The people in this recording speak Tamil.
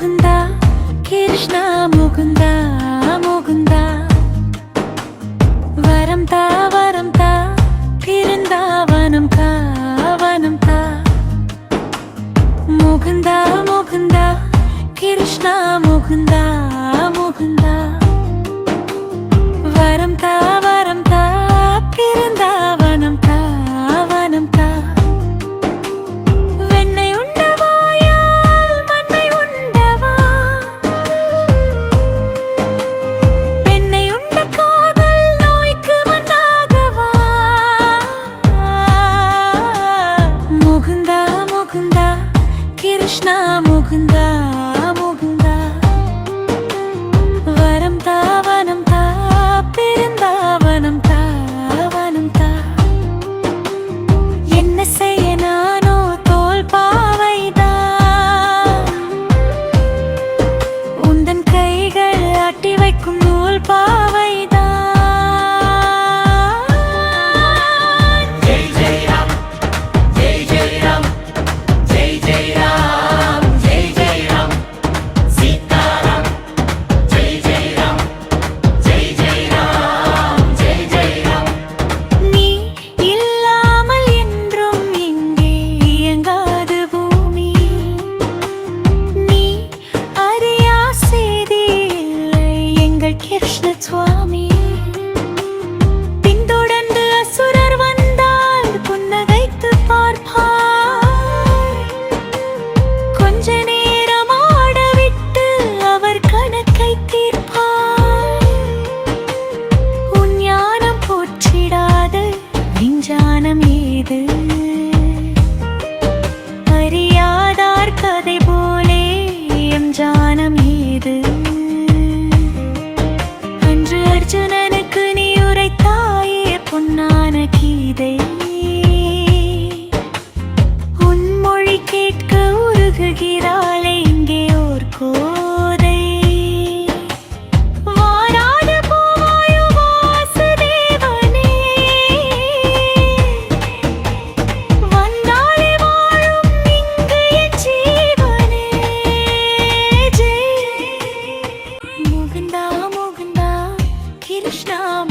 முகுந்தா கிருஷ்ணா முகுந்தா முகுந்தா வரம் தா வரம் தா பிருந்தாவனம் காவனம் தா முகுந்தா முகுந்தா கிருஷ்ணா முகுந்தா முகுந்தா வரம் தா கிருஷ்ணா முகுந்தா முகுந்தா எங்கள் கிருஷ்ண சுவாமி. பின்தொடர்ந்து அசுரர் வந்தால் புன்னகைத்து பார்ப்பார். கொஞ்ச நேரம் ஆடவிட்டு அவர் கணக்கை தீர்ப்பார். உன் ஞானம் போற்றிடாத விஞ்ஞானம் ஏது? அறியாதார் கதை போலே எம் ஜானம் ஏது? அர்ஜுனனுக்கு நீ உரைத்தாயே பொன்னான கீதை. உன் மொழி கேட்க உருகுகிறாளே இங்கே ஓர் கோ Krishna